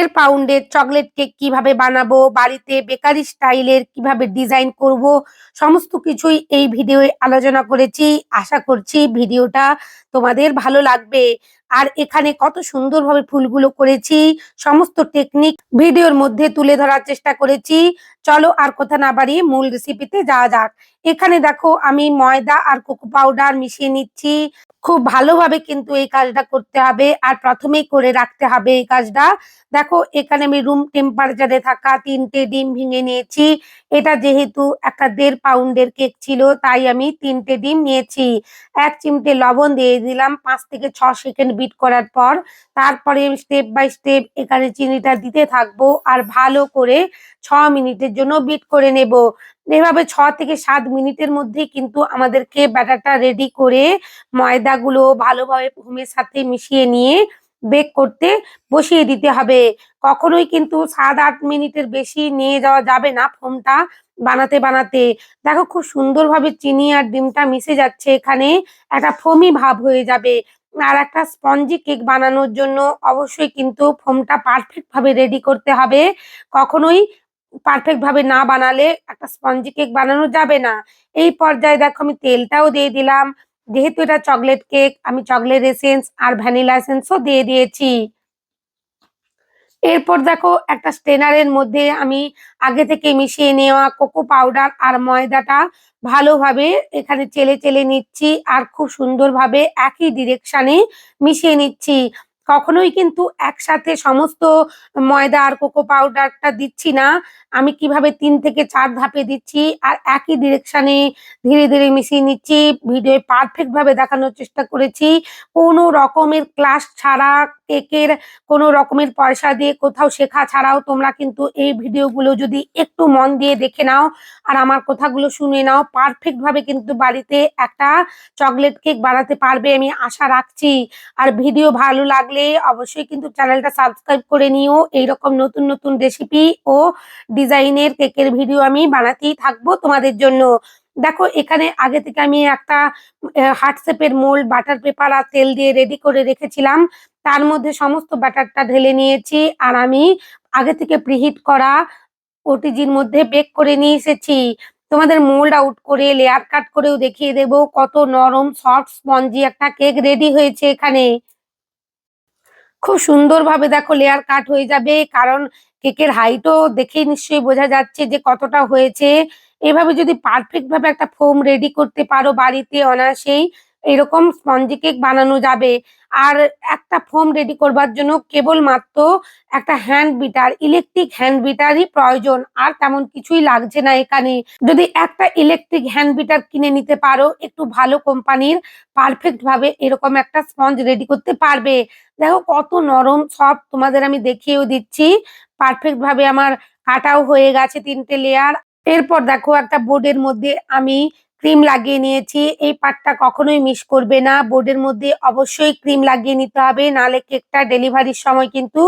দেড় পাউন্ডের chocolate cake কীভাবে বানাবো, বাড়িতে বেকারি স্টাইলের কীভাবে ডিজাইন করব, সমস্ত কিছুই এই ভিডিওয়ে আলোচনা করেছি। আশা করছি ভিডিওটা তোমাদের ভালো লাগবে। আর এখানে কত সুন্দরভাবে ফুলগুলো করেছি, সমস্ত টেকনিক ভিডিওর মধ্যে তুলে ধরার চেষ্টা করেছি। চলো আর কথা না বাড়িয়ে মূল রেসিপিতে যাওয়া যাক। এখানে দেখো আমি ময়দা আর কোকো পাউডার মিশিয়ে নিচ্ছি। খুব ভালোভাবে কিন্তু এই কাজটা করতে হবে আর প্রথমেই করে রাখতে হবে এই কাজটা। দেখো এখানে আমি রুম টেম্পারেচারে থাকা তিনটে ডিম ভেঙে নিয়েছি। এটা যেহেতু একটা দেড় পাউন্ডের কেক ছিল, তাই আমি তিনটে ডিম নিয়েছি। এক চিমটে লবণ দিয়ে দিলাম, পাঁচ থেকে ছ সেকেন্ড বিট করার পর তারপরে স্টেপ বাই স্টেপ এখানে চিনিটা দিতে থাকব আর ভালো করে ছ মিনিটের জন্য বিট করে নেব। এভাবে ছ থেকে সাত মিনিটের মধ্যেই কিন্তু আমাদেরকে ব্যাটারটা রেডি করে ময়দাগুলো ভালোভাবে ঘুমের সাথে মিশিয়ে নিয়ে বেক করতে বসিয়ে দিতে হবে। কখনোই কিন্তু সাত আট মিনিটের বেশি নিয়ে যাওয়া যাবে না ফোমটা বানাতে বানাতে। দেখো খুব সুন্দরভাবে চিনি আর ডিমটা মিশে যাচ্ছে এখানে। একটা ফোমি ভাব হয়ে যাবে। আর একটা স্পঞ্জি কেক বানানোর জন্য অবশ্যই কিন্তু ফোমটা পারফেক্টভাবে রেডি করতে হবে। কখনোই পারফেক্টভাবে না বানালে একটা স্পঞ্জি কেক বানানো যাবে না। এই পর্যায়ে দেখো আমি তেলটাও দিয়ে দিলাম। যেহেতু এটা চকলেট কেক আমি চকলেট এসেন্স আর ভ্যানিলা এসেন্সও দিয়ে দিয়েছি। এরপর দেখো একটা স্টেনারের মধ্যে আমি আগে থেকে মিশিয়ে নেওয়া কোকো পাউডার আর ময়দাটা ভালোভাবে এখানে চেলে চেলে নিচ্ছি আর খুব সুন্দরভাবে একই ডিরেকশানে মিশিয়ে নিচ্ছি। কখনোই কিন্তু একসাথে সমস্ত ময়দা আর কোকো পাউডারটা দিচ্ছি না। আমি কীভাবে তিন থেকে চার ধাপে দিচ্ছি আর একই ডিরেকশনে ধীরে ধীরে মিশিয়ে নিচ্ছি। ভিডিও পারফেক্ট ভাবে দেখানোর চেষ্টা করেছি। কোনো রকমের ক্লাস ছাড়া কেকের কোনো রকমের পয়সা দিয়ে কোথাও শেখা ছাড়াও তোমরা কিন্তু এই ভিডিওগুলো যদি একটু মন দিয়ে দেখে নাও আর আমার কথাগুলো শুনে নাও পারফেক্ট ভাবে কিন্তু বাড়িতে একটা চকলেট কেক বানাতে পারবে আমি আশা রাখছি। আর ভিডিও ভালো লাগলে অবশ্যই কিন্তু চ্যানেলটা সাবস্ক্রাইব করে নিও। এইরকম নতুন নতুন রেসিপি ও ডিজাইনের কেকের ভিডিও আমি বানাতেই থাকব তোমাদের জন্য। দেখো, এখানে আগে থেকে আমি একটা হার্টশেপের মোল্ড বাটার পেপার আর তেল দিয়ে রেডি করে রেখেছিলাম। তার মধ্যে সমস্ত ব্যাটারটা ঢেলে নিয়েছি আর আমি আগে থেকে প্রিহিট করা ওটিজির মধ্যে বেক করে নিয়ে এসেছি। তোমাদের মোল্ড আউট করে লেয়ার কাট করেও দেখিয়ে দেব কত নরম সফট স্পঞ্জি একটা কেক রেডি হয়েছে এখানে। খুব সুন্দরভাবে দেখো লেয়ার কাট হয়ে যাবে। কারণ কেকের হাইটও দেখে নিশ্চয়ই বোঝা যাচ্ছে যে কতটা হয়েছে। এভাবে যদি পারফেক্ট ভাবে একটা ফোম রেডি করতে পারো বাড়িতে অনায়াসেই এরকম স্পঞ্জি কেক বানানো যাবে। আর একটা ফোম রেডি করবার জন্য কেবল মাত্র একটা হ্যান্ড বিটার ইলেকট্রিক হ্যান্ড বিটারই প্রয়োজন, আর তেমন কিছুই লাগছে না এখানে। যদি একটা ইলেকট্রিক হ্যান্ড বিটার কিনে নিতে পারো, একটু ভালো কোম্পানির পারফেক্ট ভাবে এরকম একটা স্পঞ্জ রেডি করতে পারবে। দেখো কত নরম সব তোমাদের আমি দেখিয়েও দিচ্ছি। পারফেক্ট ভাবে আমার কাটাও হয়ে গেছে তিনটে লেয়ার এরপর দেখো একটা বোর্ডের মধ্যে আমি ক্রিম লাগিয়ে নিয়েছি। এই পাটটা কখনোই মিস করবে না। বোর্ডের মধ্যে অবশ্যই ক্রিম লাগিয়ে নিতে হবে। নালে কেকটা ডেলিভারির সময় কিন্তু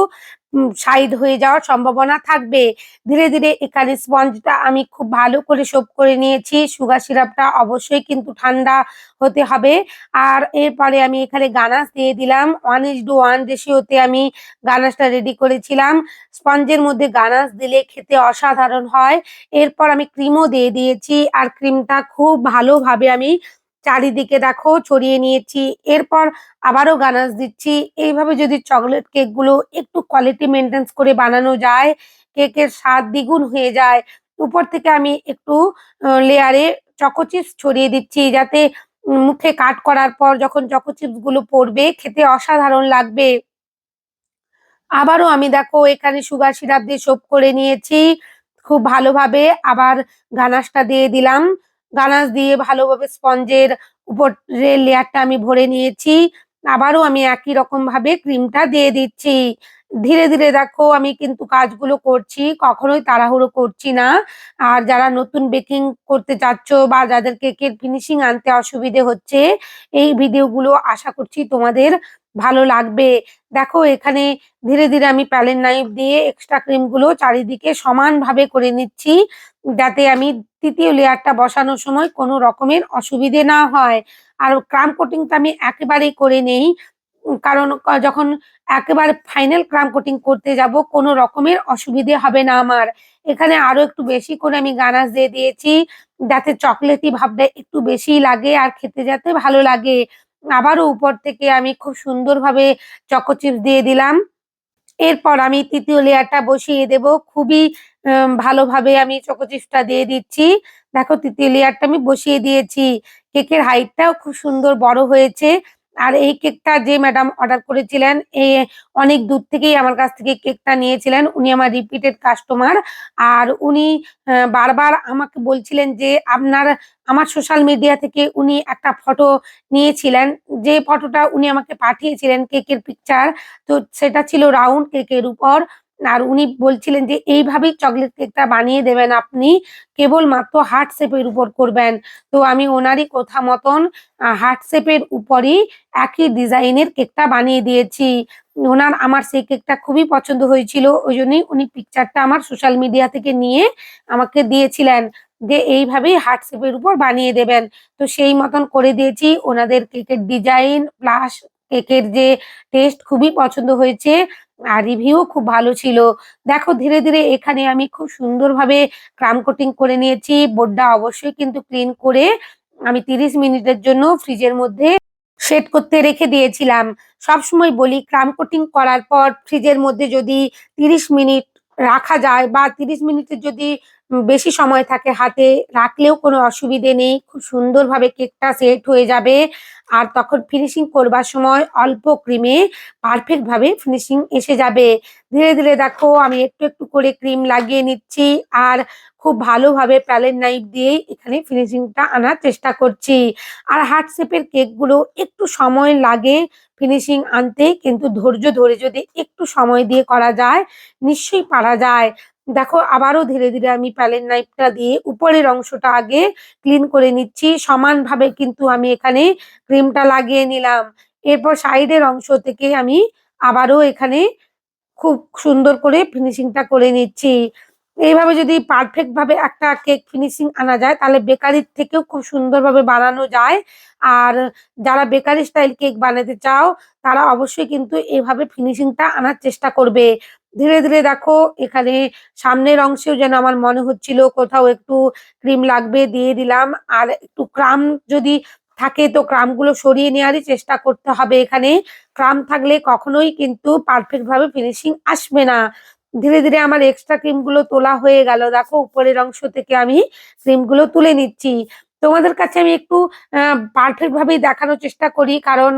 সাইড হয়ে যাওয়ার সম্ভাবনা থাকবে। ধীরে ধীরে এখানে স্পঞ্জটা আমি খুব ভালো করে সোপ করে নিয়েছি। সুগার সিরাপটা অবশ্যই কিন্তু ঠান্ডা হতে হবে। আর এরপরে আমি এখানে গানাস দিয়ে দিলাম। ওয়ান ইস ডু ওয়ান রেশিওতে আমি গানাসটা রেডি করেছিলাম। স্পঞ্জের মধ্যে গানাস দিলে খেতে অসাধারণ হয়। এরপর আমি ক্রিমও দিয়ে দিয়েছি। আর ক্রিমটা খুব ভালোভাবে আমি চারিদিকে দেখো, ছড়িয়ে নিয়েছি। এরপর আবারও গানাস দিচ্ছি। এইভাবে যদি চকলেট কেকগুলো একটু কোয়ালিটি মেনটেন্স করে বানানো যায় কেকের স্বাদ দ্বিগুণ হয়ে যায়, উপর থেকে আমি একটু লেয়ারে চকো চিপস ছড়িয়ে দিচ্ছি যাতে মুখে কাট করার পর যখন চকো চিপসগুলো পড়বে, খেতে অসাধারণ লাগবে। আবারও আমি দেখো, এখানে সুগার সিরাপ দিয়ে সোপ করে নিয়েছি। খুব ভালোভাবে আবার গানাসটা দিয়ে দিলাম। গানাস দিয়ে ভালোভাবে স্পঞ্জের উপরের লেয়ারটা আমি ভরে নিয়েছি। আবারও আমি একই রকম ভাবে ক্রিমটা দিয়ে দিচ্ছি। ধীরে ধীরে দেখো আমি কিন্তু কাজগুলো করছি, কখনোই তাড়াহুড়ো করছি না। আর যারা নতুন বেকিং করতে চাচ্ছ বা যাদের কেকের ফিনিশিং আনতে অসুবিধে হচ্ছে, এই ভিডিওগুলো আশা করছি তোমাদের ভালো লাগবে। দেখো এখানে ধীরে ধীরে আমি প্যালেন নাইফ দিয়ে এক্সট্রা ক্রিমগুলো চারিদিকে সমানভাবে করে নিচ্ছি, যাতে আমি তৃতীয় লেয়ারটা বসানোর সময় কোনো রকমের অসুবিধে না হয় আর ক্রাম কোটিংটা আমি একেবারেই করে নেই কারণ যখন একেবারে ফাইনাল ক্রাম কোটিং করতে যাব, কোনো রকমের অসুবিধে হবে না আমার। এখানে আরও একটু বেশি করে আমি গানাশ দিয়ে দিয়েছি, যাতে চকলেটি ভাবটা একটু বেশিই লাগে আর খেতে যাতে ভালো লাগে। আবারও উপর থেকে আমি খুব সুন্দরভাবে চকো দিয়ে দিলাম। এরপর আমি তৃতীয় লেয়ারটা বসিয়ে দেব। খুবই ভালোভাবে আমি চকোচিপসটা দিয়ে দিচ্ছি। দেখো, তৃতীয় লেয়ারটা আমি বসিয়ে দিয়েছি। কেকের হাইটটাও খুব সুন্দর বড় হয়েছে। আর এই কেকটা যে ম্যাডাম অর্ডার করেছিলেন এই অনেক দূর থেকেই আমার কাছ থেকে কেকটা নিয়েছিলেন। উনি আমার রিপিটেড কাস্টমার। আর উনি বারবার আমাকে বলছিলেন যে আপনার, আমার সোশ্যাল মিডিয়া থেকে উনি একটা ফটো নিয়েছিলেন। যে ফটোটা উনি আমাকে পাঠিয়েছিলেন কেকের পিকচার, তো সেটা ছিল রাউন্ড কেকের উপর। আর উনি বলছিলেন যে, এইভাবেই চকলেট কেকটা বানিয়ে দেবেন আপনি। কেবলমাত্র হার্ট শেপের উপর করবেন। তো আমি ওনারই কথা মতন হার্ট শেপ এর উপরই একই ডিজাইনের কেকটা বানিয়ে দিয়েছি। ওনার আমার সেই কেকটা খুবই পছন্দ হয়েছিল। ওই জন্যই উনি পিকচারটা আমার সোশ্যাল মিডিয়া থেকে নিয়ে আমাকে দিয়েছিলেন। যে, এইভাবেই হার্ট শেপ এর উপর বানিয়ে দেবেন। তো সেই মতন করে দিয়েছি। ওনাদের কেকের ডিজাইন প্লাস কেকের যে টেস্ট খুবই পছন্দ হয়েছে। আর রিভিউ খুব ভালো ছিল। দেখো ধীরে, ধীরে এখানে আমি খুব সুন্দরভাবে ক্রাম কোটিং করে নিয়েছি। বোর্ডটা অবশ্যই কিন্তু ক্লিন করে আমি ৩০ মিনিটের জন্য ফ্রিজের মধ্যে সেট করতে রেখে দিয়েছিলাম। সবসময় বলি ক্রাম কোটিং করার পর ফ্রিজের মধ্যে যদি ৩০ মিনিট রাখা যায় বা ৩০ মিনিটের যদি বেশি সময় থাকে হাতে রাখলেও কোনো অসুবিধে নেই। খুব সুন্দরভাবে কেকটা সেট হয়ে যাবে। আর তখন ফিনিশিং করবার সময় অল্প ক্রিমে পারফেক্ট ভাবে ফিনিশিং এসে যাবে। ধীরে, ধীরে দেখো আমি একটু, একটু করে ক্রিম লাগিয়ে নিচ্ছি। আর খুব ভালোভাবে প্যালেট নাইফ দিয়ে এখানে ফিনিশিংটা আনার চেষ্টা করছি। আর হার্ট শেপ এর কেকগুলো একটু সময় লাগে ফিনিশিং আনতে। কিন্তু ধৈর্য ধরে যদি একটু সময় দিয়ে করা যায় নিশ্চয়ই পারা যায়। দেখো আবারও ধীরে, ধীরে আমি প্যালেট নাইফটা দিয়ে উপরের অংশটা আগে ক্লিন করে নিচ্ছি। সমানভাবে কিন্তু আমি এখানে ক্রিমটা লাগিয়ে নিলাম। এরপর সাইডের অংশ থেকে আমি আবারও এখানে খুব সুন্দর করে ফিনিশিংটা করে নিচ্ছি। এইভাবে যদি পারফেক্ট ভাবে একটা কেক ফিনিশিং আনা যায় তাহলে বেকারির থেকেও খুব সুন্দরভাবে বানানো যায়। আর যারা বেকারি স্টাইল কেক বানাতে চাও তারা অবশ্যই কিন্তু এভাবে ফিনিশিংটা আনার চেষ্টা করবে। ধীরে, ধীরে দেখো এখানে সামনের অংশেও যেন আমার মনে হচ্ছিল কোথাও একটু ক্রিম লাগবে দিয়ে দিলাম। আর একটু ক্রাম যদি থাকে তো ক্রামগুলো সরিয়ে নেওয়ারই চেষ্টা করতে হবে এখানে। ক্রাম থাকলে কখনোই কিন্তু পারফেক্ট ভাবে ফিনিশিং আসবে না। ধীরে, ধীরে আমার এক্সট্রা ক্রিমগুলো তোলা হয়ে গেল। দেখো উপরের অংশ থেকে আমি ক্রিমগুলো তুলে নিচ্ছি। তোমাদের কাছে আমি একটু আ পারফেক্ট ভাবেই দেখানোর চেষ্টা করি। কারণ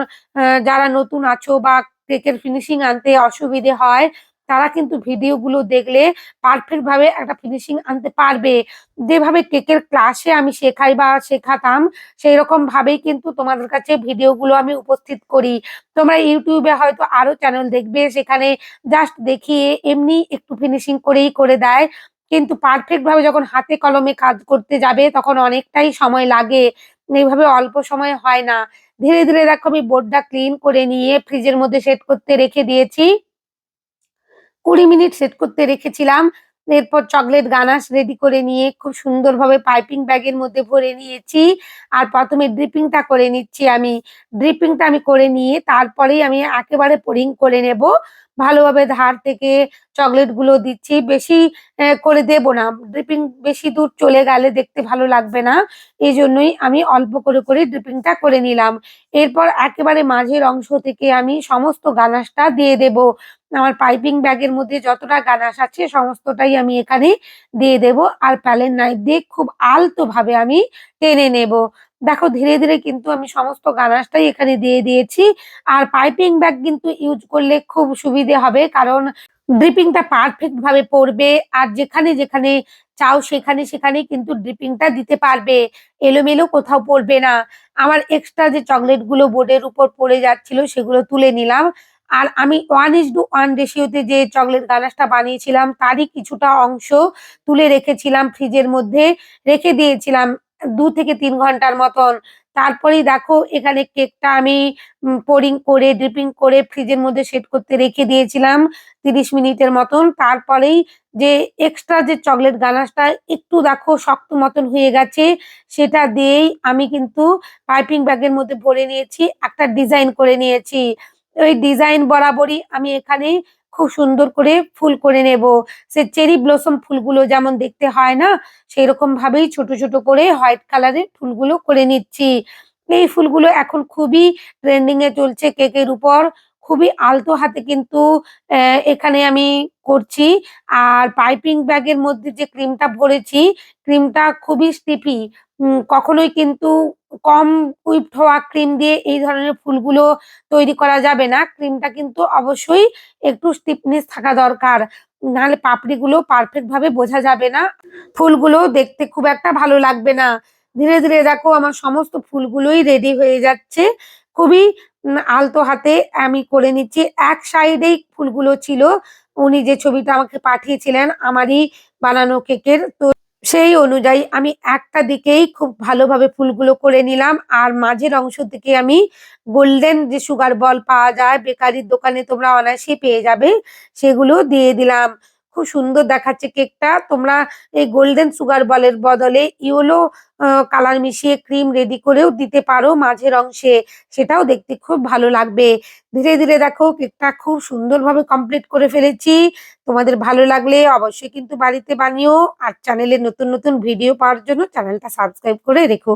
যারা নতুন আছো বা কেকের ফিনিশিং আনতে অসুবিধে হয় তারা কিন্তু ভিডিও গুলো দেখলে পারফেক্ট ভাবে একটা ফিনিশিং আনতে পারবে। যেভাবে কেকের ক্লাসে আমি শেখাই বা শেখাতাম সেইরকম ভাবেই কিন্তু তোমাদের কাছে ভিডিও গুলো আমি উপস্থিত করি। তোমরা ইউটিউবে হয়তো আরও চ্যানেল দেখবে সেখানে জাস্ট দেখিয়ে এমনি একটু ফিনিশিং করেই করে দেয়। কিন্তু পারফেক্ট ভাবে যখন হাতে কলমে কাজ করতে যাবে তখন অনেকটাই সময় লাগে। এভাবে অল্প সময় হয় না। ধীরে, ধীরে দেখো আমি বোর্ডটা ক্লিন করে নিয়ে ফ্রিজের মধ্যে সেট করতে রেখে দিয়েছি। ২০ মিনিট সেট করতে রেখেছিলাম। এরপর চকলেট গানাশ রেডি করে নিয়ে খুব সুন্দরভাবে পাইপিং ব্যাগের মধ্যে ভরে নিয়েছি। আর ১ম এ ড্রিপিংটা করে নিচ্ছি আমি। ড্রিপিংটা আমি করে নিয়ে তারপরেই আমি একেবারে পোরিং করে নেব। ভালোভাবে ধার থেকে চকলেটগুলো দিচ্ছি। বেশি করে দেব না। ড্রিপিং বেশি দূর চলে গেলে দেখতে ভালো লাগবে না। এই জন্যই আমি অল্প করে, করে ড্রিপিংটা করে নিলাম। এরপর একেবারে মাঝের অংশ থেকে আমি সমস্ত গানাশটা দিয়ে দেব। আমার পাইপিং ব্যাগের মধ্যে যতটা গানাশ আছে সমস্তটাই আমি এখানে দিয়ে দেব। আর প্যালেট নাইফ দিয়ে খুব আলতোভাবে আমি টেনে নেব। দেখো ধীরে, ধীরে কিন্তু আমি সমস্ত গানাশটাই এখানে দিয়ে দিয়েছি। আর পাইপিং ব্যাগ কিন্তু ইউজ করলে খুব সুবিধে হবে। কারণ ড্রিপিংটা পারফেক্ট ভাবে পড়বে। আর যেখানে, যেখানে চাও সেখানে, সেখানে কিন্তু ড্রিপিংটা দিতে পারবে। এলোমেলো কোথাও পড়বে না। আমার এক্সট্রা যে চকলেটগুলো বোর্ডের উপর পড়ে যাচ্ছিল সেগুলো তুলে নিলাম। আর আমি 1:1 রেশিও তে যে চকলেট গানাশটা বানিয়েছিলাম তারই কিছুটা অংশ তুলে রেখেছিলাম ফ্রিজের মধ্যে রেখে দিয়েছিলাম ২ থেকে তিন ঘণ্টার মতন। তারপরেই দেখো এখানে কেকটা আমি পোরিং করে ড্রিপিং করে ফ্রিজের মধ্যে সেট করতে রেখে দিয়েছিলাম ৩০ মিনিটের মতন। তারপরেই যে এক্সট্রা যে চকলেট গানাশটা একটু দেখো শক্ত মতন হয়ে গেছে, সেটা দিয়েই আমি কিন্তু পাইপিং ব্যাগের মধ্যে ভরে নিয়েছি। একটা ডিজাইন করে নিয়েছি। ওই ডিজাইন বরাবরই আমি এখানে খুব সুন্দর করে ফুল করে নেব। সে চেরি ব্লসম ফুলগুলো যেমন দেখতে হয় না সেই রকম ভাবেই ছোট ছোট করে হোয়াইট কালারের ফুলগুলো করে নিচ্ছি। এই ফুলগুলো এখন খুবই ট্রেন্ডিং এ চলছে কেকের উপর। খুবই আলতো হাতে কিন্তু এখানে আমি করছি। আর পাইপিং ব্যাগের মধ্যে যে ক্রিমটা ভরেছি, ক্রিমটা খুবই স্টিফি। কখনোই কিন্তু কম হুইপড হওয়া ক্রিম দিয়ে এই ধরনের ফুলগুলো তৈরি করা যাবে না। ক্রিমটা কিন্তু অবশ্যই একটু স্টিফনেস থাকা দরকার। নাহলে পাপড়িগুলো পারফেক্ট ভাবে বোঝা যাবে না। ফুলগুলো দেখতে খুব একটা ভালো লাগবে না। ধীরে ধীরে দেখো আমার সমস্ত ফুলগুলোই রেডি হয়ে যাচ্ছে। খুবই আলতো হাতে আমি করে নিচ্ছি। এক সাইডেই ফুলগুলো ছিল। উনি যে ছবিটা আমাকে পাঠিয়েছিলেন, আমারই বানানো কেকের। তো সেই অনুযায়ী আমি একটা দিকেই খুব ভালোভাবে ফুলগুলো করে নিলাম। আর মাঝের অংশ থেকে আমি গোল্ডেন যে সুগার বল পাওয়া যায়, বেকারির দোকানে তোমরা অনায়াসে পেয়ে যাবে, সেগুলো দিয়ে দিলাম। খুব সুন্দর দেখাচ্ছে কেকটা। তোমরা এই গোল্ডেন সুগার বলের বদলে ইয়েলো কালার মিশিয়ে ক্রিম রেডি করেও দিতে পারো মাঝের অংশে। সেটাও দেখতে খুব ভালো লাগবে। ধীরে ধীরে দেখো কেকটা খুব সুন্দরভাবে কমপ্লিট করে ফেলেছি। তোমাদের ভালো লাগলে অবশ্যই কিন্তু বাড়িতে বানিও। আর চ্যানেলে নতুন নতুন ভিডিও পাওয়ার জন্য চ্যানেলটা সাবস্ক্রাইব করে রেখো।